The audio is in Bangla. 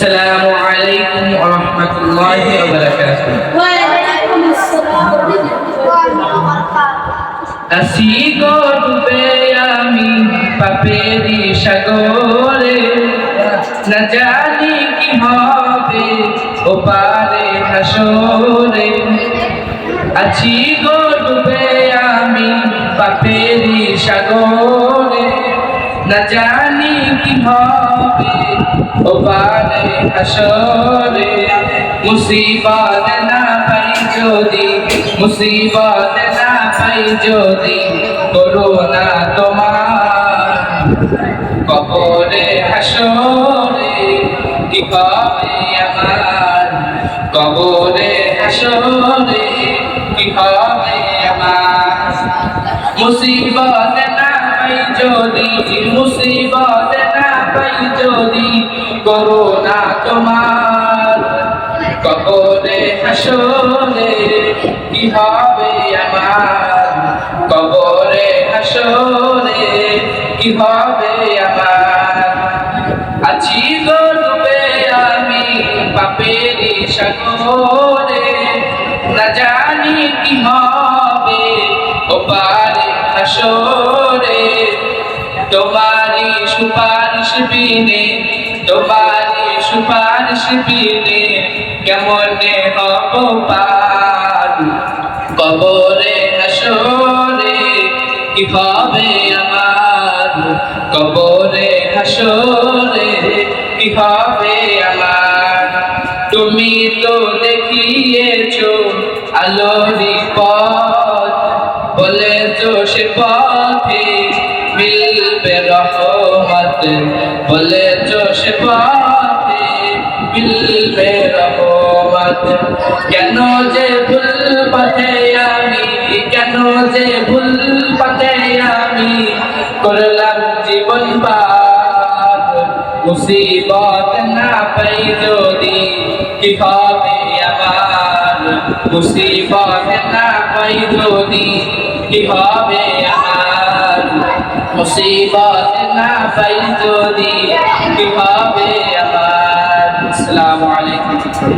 السلام عليكم ورحمة الله وبركاته وعليكم السلام ورحمة الله وبركاته আসি গো ডুবে আমি পাপেরি সাগরে না জানি কি হবে ও পারে হাসরে আছি গো ডুবে আমি পাপেরি সাগরে না জানি কি হবে ও পারে মুসিবত না পাই যদি, মুসিবত না পাই যদি করোনা তোমার। কবরে হাসরে কি হবে আমার? কবরে হাসরে কি হবে আমার? মুসিবত না পাই যদি না পাই যদি করোনা তোমার, কবরে হাসরে কি হবে আমার? কবরে হাসরে কি হবে আমার? আছি গো ডুবে আমি পাপেরি সাগরে, না জানি কি হবে ও পারে হাসরে। তোমারি কবরে হাসরে কি হবে আমার? কবরে হাসরে কি হবে আমার? তুমি তো দেখিয়েছো আলোরি মিলবে রহমত। সে পথে মিলবে রহমত। কেন যে ভুল পথে আমি, কেন যে ভুল পথে আমি করলাম জীবন পার। মুসিবত না পাই যদি কি হবে আমার? মুসিবত না পাই যদি কি আমার? মুসিবত না পাই যদি কি হবে আমার আসসালামু আলাইকুম